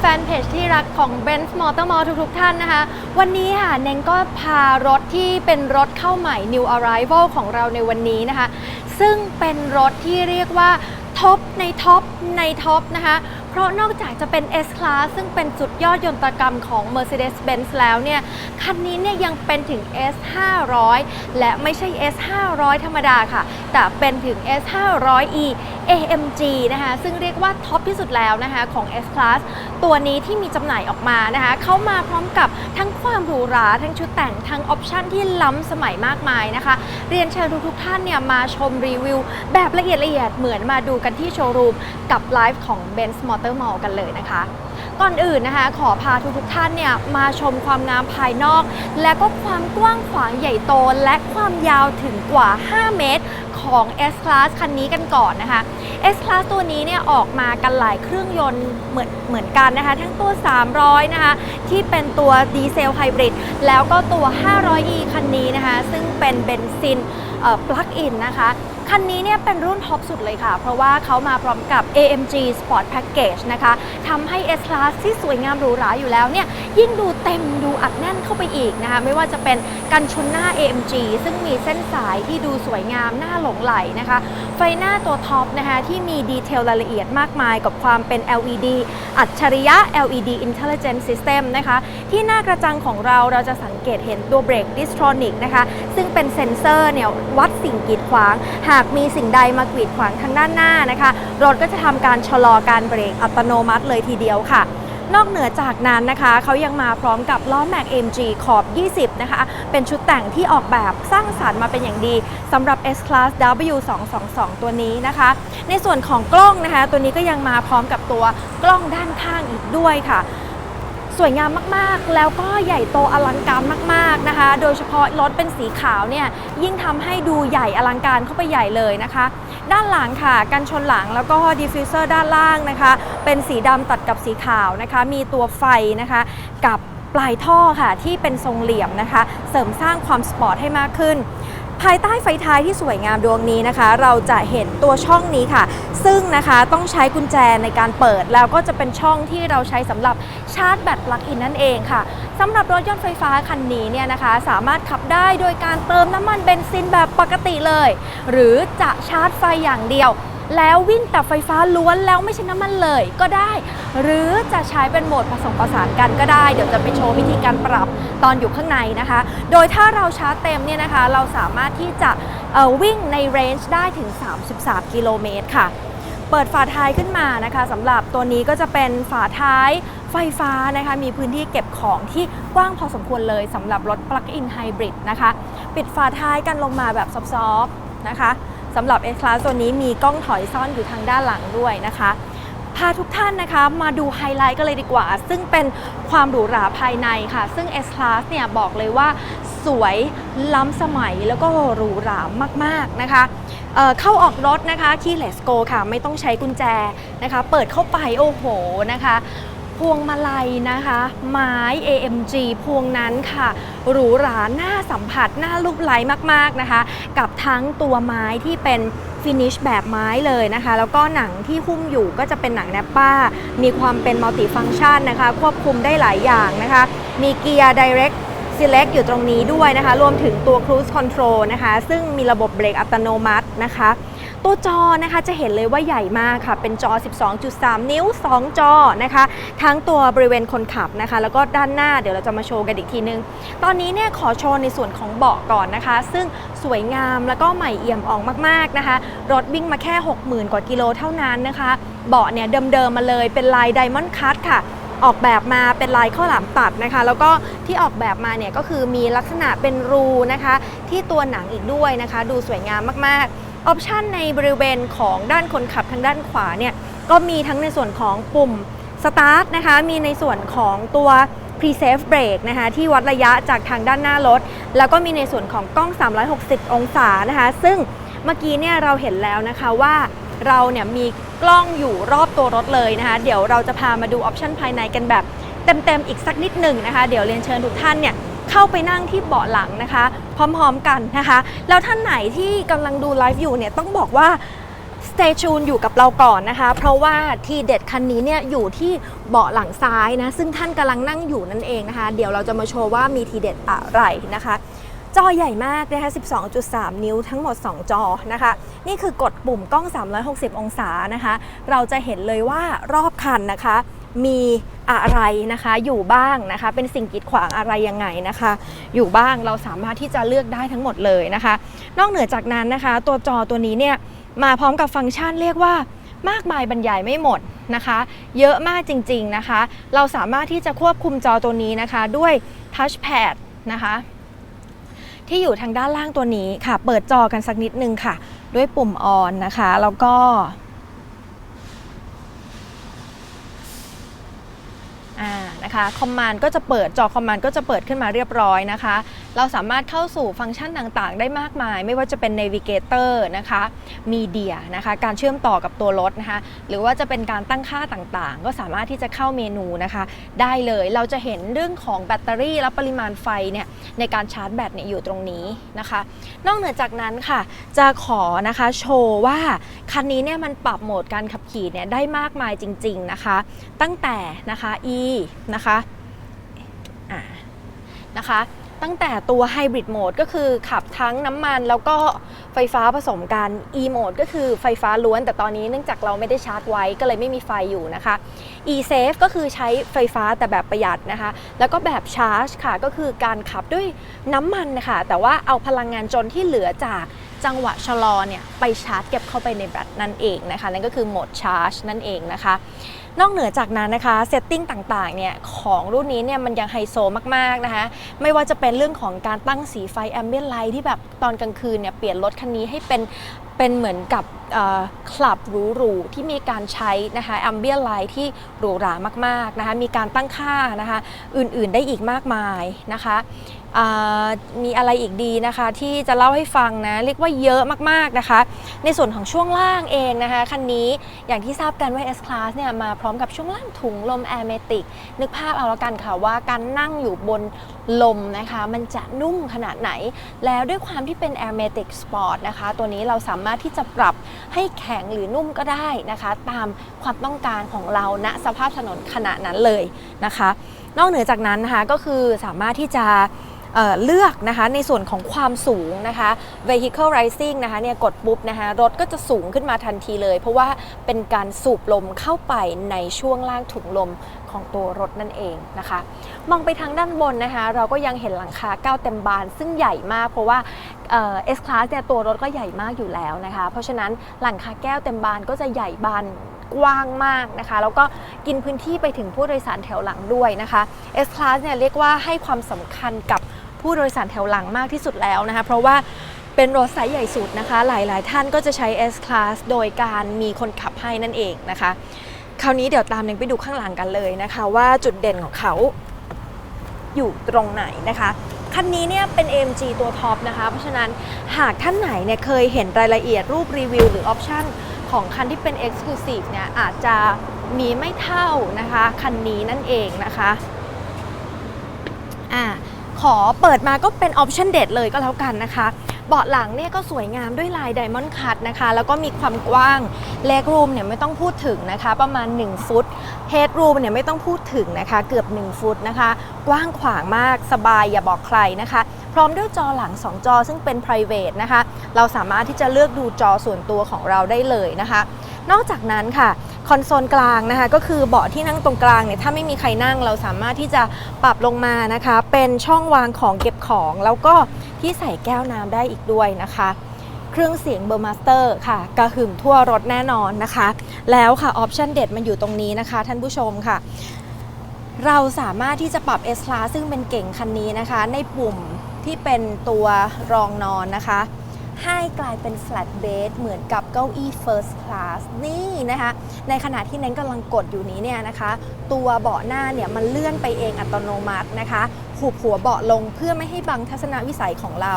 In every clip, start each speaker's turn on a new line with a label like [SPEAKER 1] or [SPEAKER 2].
[SPEAKER 1] แฟนเพจที่รักของ Benz Motor Mall ทุกๆท่านนะคะ วันนี้ค่ะเน่งก็พารถที่เป็นรถเข้าใหม่ New Arrival ของเราในวันนี้นะคะ ซึ่งเป็นรถที่เรียกว่าท็อปในท็อปในท็อปนะคะ เพราะนอกจากจะเป็น S Class ซึ่งเป็นสุดยอดยนตกรรมของ Mercedes-Benz แล้วเนี่ย คันนี้เนี่ยยังเป็นถึง S 500 และไม่ใช่ S 500 ธรรมดาค่ะ แต่เป็นถึง S 500e AMG นะคะ ซึ่งเรียกว่าท็อปที่สุดแล้วนะคะของ S Class ตัวนี้ที่มีจำหน่ายออกมานะคะเข้ามาพร้อมกับทั้งความหรูหรา ทั้งชุดแต่ง ทั้งออปชันที่ล้ำสมัยมากมายนะคะ เรียนเชิญทุกๆท่านเนี่ยมาชมรีวิว แบบละเอียดละเอียดเหมือนมาดูกันที่โชว์รูมกับไลฟ์ของ Benz Motor Mall กันเลยนะคะ ก่อนอื่นนะคะ ขอพาทุกๆท่านเนี่ยมาชมความงามภายนอก และก็ความกว้างขวางใหญ่โต และความยาวถึงกว่า 5 เมตรของ S Class คันนี้กันก่อนนะคะ S Class ตัวนี้เนี่ยออกมากันหลายเครื่องยนต์เหมือนเหมือนกันนะคะ ทั้งตัว 300 นะคะ ที่เป็นตัวดีเซลไฮบริดแล้วก็ตัว 500e คันนี้นะคะ ซึ่งเป็นเบนซินปลั๊กอินนะคะ คันนี้เนี่ยเป็นรุ่นท็อปสุดเลยค่ะ เพราะว่าเขามาพร้อมกับ AMG Sport Package นะคะทำให้ S Class ที่สวยงามหรูหราอยู่แล้วเนี่ยยิ่งดูเต็มดูอัดแน่นเข้าไปอีกนะคะ ไม่ว่าจะเป็นกันชนหน้า AMG ซึ่งมีเส้นสายที่ดูสวยงามน่าหลงไหลนะคะ ไฟหน้าตัวท็อปนะคะที่มีดีเทลรายละเอียดมากมายกับความเป็น LED อัจฉริยะ LED Intelligent System นะคะ ที่หน้ากระจังของเราเราจะสังเกตเห็นตัวเบรกดิสทรอนิกนะคะ ซึ่งเป็นเซ็นเซอร์เนี่ยวัดสิ่งกีดขวาง หากมีสิ่งใดมากีดขวางทางด้านหน้านะคะ รถก็จะทำการชะลอการเบรกอัตโนมัติเลยทีเดียวค่ะนอกเหนือจากนั้นนะคะเขายังมาพร้อมกับล้อแม็ก MG ขอบ 20 นะคะ เป็นชุดแต่งที่ออกแบบสร้างสารรค์มาเป็นอย่างดีสำหรับ S Class W222 ตัวนี้นะคะ ในส่วนของกล้องนะคะ ตัวนี้ก็ยังมาพร้อมกับตัวกล้องด้านข้างอีกด้วยค่ะ สวยงามมากๆ แล้วก็ใหญ่โตอลังการมากๆนะคะ โดยเฉพาะรถเป็นสีขาวเนี่ยยิ่งทำให้ดูใหญ่อลังการเข้าไปใหญ่เลยนะคะ ด้านหลังค่ะกันชนหลังแล้วก็ดิฟฟิวเซอร์ด้านล่างนะคะ เป็นสีดำตัดกับสีขาวนะคะ มีตัวไฟนะคะกับปลายท่อค่ะที่เป็นทรงเหลี่ยมนะคะ เสริมสร้างความสปอร์ตให้มากขึ้น ภายใต้ไฟท้ายที่สวยงามดวงนี้นะคะ เราจะเห็นตัวช่องนี้ค่ะ ซึ่งนะคะต้องใช้กุญแจในการเปิดแล้วก็จะเป็นช่องที่เราใช้สำหรับชาร์จแบตปลั๊กอินนั่นเองค่ะสำหรับรถยนต์ไฟฟ้าคันนี้เนี่ยนะคะสามารถขับได้โดยการเติมน้ำมันเบนซินแบบปกติเลย หรือจะชาร์จไฟอย่างเดียว แล้ววิ่งแต่ไฟฟ้าล้วนแล้วไม่ใช่น้ำมันเลยก็ได้ หรือจะใช้เป็นโหมดผสมผสานกันก็ได้ เดี๋ยวจะไปโชว์วิธีการปรับตอนอยู่ข้างในนะคะ โดยถ้าเราชาร์จเต็มเนี่ยนะคะ เราสามารถที่จะวิ่งในเรนจ์ได้ถึง 33 กิโลเมตรค่ะ เปิดฝาท้ายขึ้นมานะคะสำหรับตัวนี้ก็จะเป็นฝาท้ายไฟฟ้านะคะมีพื้นที่เก็บของที่กว้างพอสมควรเลยสำหรับรถ Plug-in Hybrid นะคะ ปิดฝาท้ายกันลงมาแบบซอฟๆนะคะ สำหรับ S Class ตัวนี้มีกล้องถอยซ่อนอยู่ทางด้านหลังด้วยนะคะพาทุกท่านนะคะมาดูไฮไลท์กันเลยดีกว่า ซึ่งเป็นความหรูหราภายในค่ะ ซึ่ง S Class เนี่ยบอกเลยว่าสวยล้ำสมัยแล้วก็หรูหรามากๆนะคะเเข้าออกรถนะคะที่ Let's Go ค่ะ ไม่ต้องใช้กุญแจนะคะ เปิดเข้าไปโอ้โหนะคะ พวงมาลัยนะคะ ไม้ AMG พวงนั้นค่ะ หรูหราน่าสัมผัสน่าลุกไหลมากๆนะคะ กับทั้งตัวไม้ที่เป็นฟินิชแบบไม้เลยนะคะ แล้วก็หนังที่หุ้มอยู่ก็จะเป็นหนังแนปป้า มีความเป็นมัลติฟัง c t ชันนะคะ ควบคุมได้หลายอย่างนะคะ มีเกียร์ Direct Select อยู่ตรงนี้ด้วยนะคะ รวมถึงตัว Cruise Control นะคะ ซึ่งมีระบบเบรกอัตโนมัตินะคะ ตัวจอนะคะจะเห็นเลยว่าใหญ่มากค่ะ เป็นจอ 12.3 นิ้ว 2 จอนะคะ ทั้งตัวบริเวณคนขับนะคะ แล้วก็ด้านหน้าเดี๋ยวเราจะมาโชว์กันอีกทีนึง ตอนนี้เนี่ยขอโชว์ในส่วนของเบาะก่อนนะคะ ซึ่งสวยงามแล้วก็ใหม่เอี่ยมอ่องมากๆนะคะ รถวิ่งมาแค่ 60,000 กว่ากิโลเท่านั้นนะคะ เบาะเนี่ยเดิมๆมาเลยเป็นลายไดมอนด์คัตค่ะออกแบบมาเป็นลายข้าวหลามตัดนะคะ แล้วก็ที่ออกแบบมาเนี่ยก็คือมีลักษณะเป็นรูนะคะ ที่ตัวหนังอีกด้วยนะคะ ดูสวยงามมากๆ ออปชันในบริเวณของด้านคนขับทางด้านขวาเนี่ยก็มีทั้งในส่วนของปุ่มสตาร์ทนะคะมีในส่วนของตัว Pre-Safe Brake นะคะที่วัดระยะจากทางด้านหน้ารถ แล้วก็มีในส่วนของกล้อง 360 องศานะคะซึ่งเมื่อกี้เนี่ยเราเห็นแล้วนะคะว่าเราเนี่ยมีกล้องอยู่รอบตัวรถเลยนะคะ เดี๋ยวเราจะพามาดูออปชันภายในกันแบบเต็มๆอีกสักนิดหนึ่งนะคะ เดี๋ยวเรียนเชิญทุกท่านเนี่ยเข้าไปนั่งที่เบาะหลังนะคะ พร้อมๆกันนะคะ แล้วท่านไหนที่กำลังดูไลฟ์อยู่เนี่ยต้องบอกว่า stay tuned อยู่กับเราก่อนนะคะ เพราะว่าทีเด็ดคันนี้เนี่ยอยู่ที่เบาะหลังซ้ายนะ ซึ่งท่านกำลังนั่งอยู่นั่นเองนะคะ เดี๋ยวเราจะมาโชว์ว่ามีทีเด็ดอะไรนะคะ จอใหญ่มากนะคะ 12.3 นิ้วทั้งหมด 2 จอนะคะ นี่คือกดปุ่มกล้อง 360 องศานะคะ เราจะเห็นเลยว่ารอบคันนะคะ มีอะไรนะคะอยู่บ้างนะคะ เป็นสิ่งกีดขวางอะไรยังไงนะคะ อยู่บ้างเราสามารถที่จะเลือกได้ทั้งหมดเลยนะคะ นอกเหนือจากนั้นนะคะ ตัวจอตัวนี้เนี่ยมาพร้อมกับฟังก์ชันเรียกว่ามากมายบรรยายไม่หมดนะคะ เยอะมากจริงๆนะคะ เราสามารถที่จะควบคุมจอตัวนี้นะคะ ด้วยทัชแพดนะคะที่อยู่ทางด้านล่างตัวนี้ค่ะ เปิดจอกันสักนิดนึงค่ะ ด้วยปุ่มออนนะคะ แล้วก็ อ่า นะคะคอมมานด์ก็จะเปิดจอคอมมานด์ก็จะเปิดขึ้นมาเรียบร้อยนะคะ เราสามารถเข้าสู่ฟังก์ชันต่างๆ ได้มากมาย ไม่ว่าจะเป็น Navigator นะคะมีเดียนะคะการเชื่อมต่อกับตัวรถนะคะหรือว่าจะเป็นการตั้งค่าต่างๆ ก็สามารถที่จะเข้าเมนูนะคะ ได้เลยเราจะเห็นเรื่องของแบตเตอรี่และปริมาณไฟเนี่ยในการชาร์จแบตเนี่ยอยู่ตรงนี้นะคะ นอกเหนือจากนั้นค่ะ จะขอนะคะโชว์ว่าคันนี้เนี่ยมันปรับโหมดการขับขี่เนี่ยได้มากมายจริง ๆนะคะ ตั้งแต่นะคะ E นะคะนะคะ ตั้งแต่ตัว Hybrid Mode ก็คือขับทั้งน้ำมันแล้วก็ไฟฟ้าผสมกัน E Mode ก็คือไฟฟ้าล้วน แต่ตอนนี้เนื่องจากเราไม่ได้ชาร์จไว้ก็เลยไม่มีไฟอยู่นะคะ E Safe ก็คือใช้ไฟฟ้าแต่แบบประหยัดนะคะ แล้วก็แบบชาร์จค่ะก็คือการขับด้วยน้ำมันนะคะแต่ว่าเอาพลังงานจนที่เหลือจากจังหวะชะลอเนี่ยไปชาร์จเก็บเข้าไปในแบตนั่นเองนะคะ นั่นก็คือโหมดชาร์จนั่นเองนะคะ นอกเหนือจากนั้นนะคะเซตติ้งต่างๆเนี่ยของรุ่นนี้เนี่ยมันยังไฮโซมากๆนะคะไม่ว่าจะเป็นเรื่องของการตั้งสีไฟแอมเบียนไลท์ที่แบบตอนกลางคืนเนี่ยเปลี่ยนรถคันนี้ให้เป็นเป็นเหมือนกับคลับหรูๆที่มีการใช้นะคะแอมเบียไลท์ที่หรูหรามากๆนะคะมีการตั้งค่านะคะอื่นๆได้อีกมากมายนะคะมีอะไรอีกดีนะคะที่จะเล่าให้ฟังนะเรียกว่าเยอะมากๆนะคะ ในส่วนของช่วงล่างเองนะคะคันนี้อย่างที่ทราบกันว่า S Class เนี่ยมาพร้อมกับช่วงล่างถุงลม Air m a t i c นึกภาพเอาล้วกันค่ะว่าการนั่งอยู่บนลมนะคะมันจะนุ่มขนาดไหน แล้วด้วยความที่เป็น Air m a t i c Sport นะคะตัวนี้เราสามารถที่จะปรับให้แข็งหรือนุ่มก็ได้นะคะ ตามความต้องการของเราณสภาพถนนขณะนั้นเลยนะคะ นอกเหนือจากนั้นนะคะก็คือสามารถที่จะ เลือกนะคะในส่วนของความสูงนะคะ vehicle rising นะคะเนี่ยกดปุ๊บนะคะรถก็จะสูงขึ้นมาทันทีเลย เพราะว่าเป็นการสูบลมเข้าไปในช่วงล่างถุงลมของตัวรถนั่นเองนะคะ มองไปทางด้านบนนะคะ เราก็ยังเห็นหลังคาเก้าเต็มบาน ซึ่งใหญ่มากเพราะว่าเอ่อ S Class เนี่ยตัวรถก็ใหญ่มากอยู่แล้วนะคะ เพราะฉะนั้นหลังคาแก้วเต็มบานก็จะใหญ่บานกว้างมากนะคะ แล้วก็กินพื้นที่ไปถึงผู้โดยสารแถวหลังด้วยนะคะ S Class เนี่ยเรียกว่าให้ความสำคัญกับ ผู้โดยสารแถวหลังมากที่สุดแล้วนะคะเพราะว่าเป็นรถไซส์ใหญ่สุดนะคะ หลาย ๆ ท่านก็จะใช้ S Class โดยการมีคนขับให้นั่นเองนะคะ คราวนี้เดี๋ยวตามเน่งไปดูข้างหลังกันเลยนะคะ ว่าจุดเด่นของเขาอยู่ตรงไหนนะคะคันนี้เนี่ยเป็น AMG ตัวท็อปนะคะ เพราะฉะนั้นหากท่านไหนเนี่ยเคยเห็นรายละเอียดรูปรีวิวหรือออปชั่นของคันที่เป็น Exclusive เนี่ยอาจจะมีไม่เท่านะคะ คันนี้นั่นเองนะคะอ่า ขอเปิดมาก็เป็นออปชั่นเด็ดเลยก็แล้วกันนะคะ เบาะหลังเนี่ยก็สวยงามด้วยลายไดมอนด์คัตนะคะ แล้วก็มีความกว้างเลกรูมเนี่ยไม่ต้องพูดถึงนะคะ ประมาณ 1 ฟุตเฮดรูมเนี่ยไม่ต้องพูดถึงนะคะ เกือบ 1 ฟุตนะคะ กว้างขวางมากสบายอย่าบอกใครนะคะ พร้อมด้วยจอหลัง 2 จอซึ่งเป็น private นะคะ เราสามารถที่จะเลือกดูจอส่วนตัวของเราได้เลยนะคะ นอกจากนั้นค่ะ คอนโซลกลางนะคะก็คือเบาะที่นั่งตรงกลางเนี่ยถ้าไม่มีใครนั่งเราสามารถที่จะปรับลงมานะคะ เป็นช่องวางของเก็บของ แล้วก็ที่ใส่แก้วน้ำได้อีกด้วยนะคะเครื่องเสียงเบอร์มาสเตอร์ค่ะ กระหึ่มทั่วรถแน่นอนนะคะ แล้วค่ะ ออปชันเด็ดมันอยู่ตรงนี้นะคะ ท่านผู้ชมค่ะ เราสามารถที่จะปรับ S Class ซึ่งเป็นเก่งคันนี้นะคะ ในปุ่มที่เป็นตัวรองนอนนะคะ ให้กลายเป็น flat bed เหมือนกับเก้าอี้ first class นี่นะคะ ในขณะที่เน้นกำลังกดอยู่นี้เนี่ยนะคะ ตัวเบาะหน้าเนี่ยมันเลื่อนไปเองอัตโนมัตินะคะหูบหัวเบาะลงเพื่อไม่ให้บังทัศนวิสัยของเรา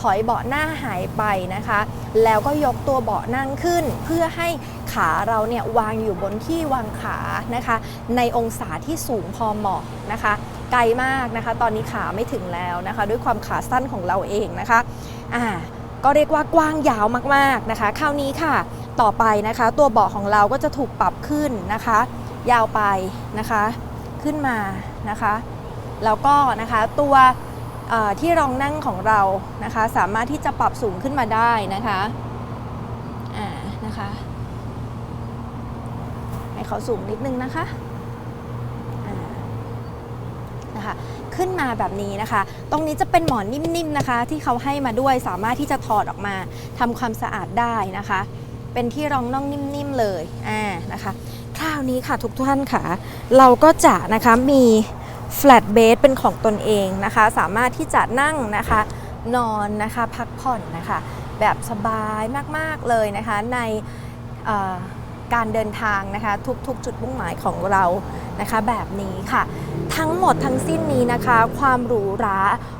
[SPEAKER 1] ถอยเบาะหน้าหายไปนะคะ แล้วก็ยกตัวเบาะนั่งขึ้น เพื่อให้ขาเราเนี่ยวางอยู่บนที่วางขานะคะ ในองศาที่สูงพอเหมาะนะคะ ไกลมากนะคะ ตอนนี้ขาไม่ถึงแล้วนะคะ ด้วยความขาสั้นของเราเองนะคะอ่า ก็เรียกว่ากว้างยาวมากๆนะคะ คราวนี้ค่ะ ต่อไปนะคะ ตัวเบาะของเราก็จะถูกปรับขึ้นนะคะ ยาวไปนะคะ ขึ้นมานะคะ แล้วก็นะคะตัวที่รองนั่งของเรานะคะ สามารถที่จะปรับสูงขึ้นมาได้นะคะอ่านะคะให้เขาสูงนิดนึงนะคะอ่านะคะ ขึ้นมาแบบนี้นะคะ ตรงนี้จะเป็นหมอนนิ่มๆนะคะ ที่เขาให้มาด้วยสามารถที่จะถอดออกมาทำความสะอาดได้นะคะ เป็นที่รองน่องนิ่มๆเลยอ่านะคะคราวนี้ค่ะทุกท่านค่ะ เราก็จะนะคะมี flat bed เป็นของตนเองนะคะ สามารถที่จะนั่งนะคะ นอนนะคะพักผ่อนนะคะ แบบสบายมากๆเลยนะคะ ในการเดินทางนะคะ ทุกๆ จุดมุ่งหมายของเรานะคะ แบบนี้ค่ะ ทั้งหมดทั้งสิ้นนี้นะคะ ความหรูหรา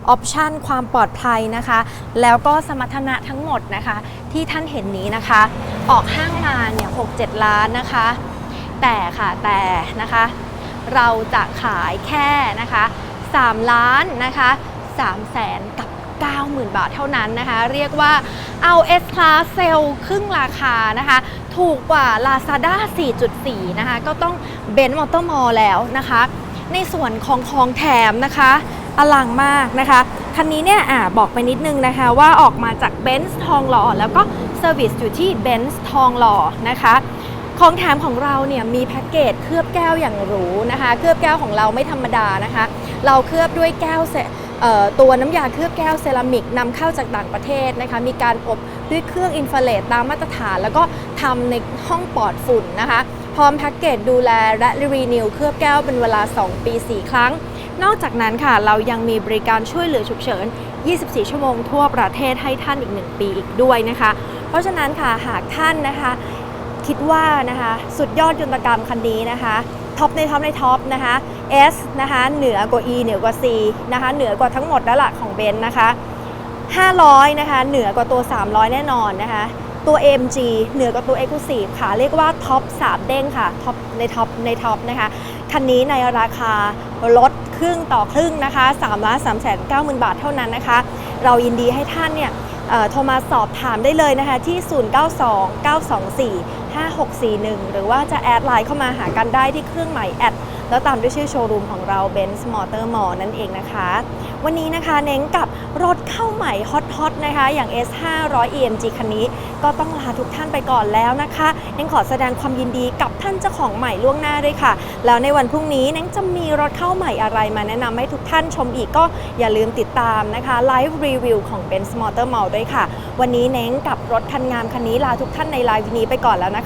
[SPEAKER 1] ออปชันความปลอดภัยนะคะ แล้วก็สมรรถนะทั้งหมดนะคะ ที่ท่านเห็นนี้นะคะ ออกห้างมาเนี่ย6-7ล้านนะคะ แต่ค่ะแต่นะคะ เราจะขายแค่นะคะ3ล้านนะคะ3แสนกับ90,000 บาทเท่านั้นนะคะ เรียกว่าเอา S Class เซลครึ่งราคานะคะ ถูกกว่า Lazada 4.4 นะคะ ก็ต้องเบนซ์มอเตอร์มอลแล้วนะคะ ในส่วนของของแถมนะคะอลังมากนะคะ คันนี้เนี่ยอ่าบอกไปนิดนึงนะคะว่าออกมาจากเบนซ์ทองหล่อแล้วก็เซอร์วิสอยู่ที่เบนซ์ทองหล่อนะคะของแถมของเราเนี่ยมีแพ็กเกจเคลือบแก้วอย่างหรูนะคะ เคลือบแก้วของเราไม่ธรรมดานะคะ เราเคลือบด้วยแก้วตัวน้ำยาเคลือบแก้วเซรามิกนำเข้าจากต่างประเทศนะคะ มีการอบด้วยเครื่องอินฟราเรดตามมาตรฐาน แล้วก็ทำในห้องปลอดฝุ่นนะคะ พร้อมแพ็กเกจดูแลและรีนิวเคลือบแก้วเป็นเวลา 2 ปี 4 ครั้ง นอกจากนั้นค่ะ เรายังมีบริการช่วยเหลือฉุกเฉิน 24 ชั่วโมงทั่วประเทศให้ท่านอีก 1 ปีอีกด้วยนะคะ เพราะฉะนั้นค่ะหากท่านนะคะ คิดว่านะคะสุดยอดยนตกรรมคันนี้นะคะท็อปในท็อปในท็อปนะคะ S นะคะเหนือกว่า E เหนือกว่า C นะคะเหนือกว่าทั้งหมดแล้วล่ะของเบนซ์นะคะ500นะคะเหนือกว่าตัว 300 แน่นอนนะคะ ตัว AMG เหนือกับตัว Exclusive ค่ะ เรียกว่าท็อป3เด้งค่ะท็อปในท็อปในท็อปนะคะ คันนี้ในราคาลดครึ่งต่อครึ่งนะคะ3ล้าน3แสน9หมื่นบาทเท่านั้นนะคะ เรายินดีให้ท่านเนี่ยโทรมาสอบถามได้เลยนะคะที่ 092924 5641 หรือว่าจะแอดไลน์เข้ามาหากันได้ที่เครื่องหมายแอดแล้วตามด้วยชื่อโชว์รูมของเรา Benz Motor Mall นั่นเองนะคะ วันนี้นะคะเน้นกับรถเข้าใหม่ฮอตๆนะคะ อย่าง S 5 0 0 EMG คันนี้ ก็ต้องลาทุกท่านไปก่อนแล้วนะคะเน้นขอแสดงความยินดีกับท่านเจ้าของใหม่ล่วงหน้าด้วยค่ะ แล้วในวันพรุ่งนี้เน้นจะมีรถเข้าใหม่อะไรมาแนะนำให้ทุกท่านชมอีกก็อย่าลืมติดตามนะคะไลฟ์รีวิวของ Benz Motor Mall ด้วยค่ะ วันนี้เน้นกับรถคันงามคันนี้ลาทุกท่านในไลฟ์นี้ไปก่อนแล้วนะคะ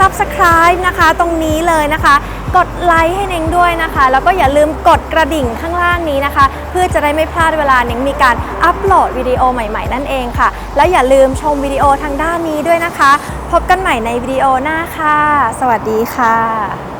[SPEAKER 1] subscribe นะคะ ตรงนี้เลยนะคะ กดไลค์ให้เน่งด้วยนะคะ แล้วก็อย่าลืมกดกระดิ่งข้างล่างนี้นะคะ เพื่อจะได้ไม่พลาดเวลาเน่งมีการอัปโหลดวิดีโอใหม่ๆ นั่นเองค่ะ แล้วอย่าลืมชมวิดีโอทางด้านนี้ด้วยนะคะ พบกันใหม่ในวิดีโอหน้าค่ะ สวัสดีค่ะ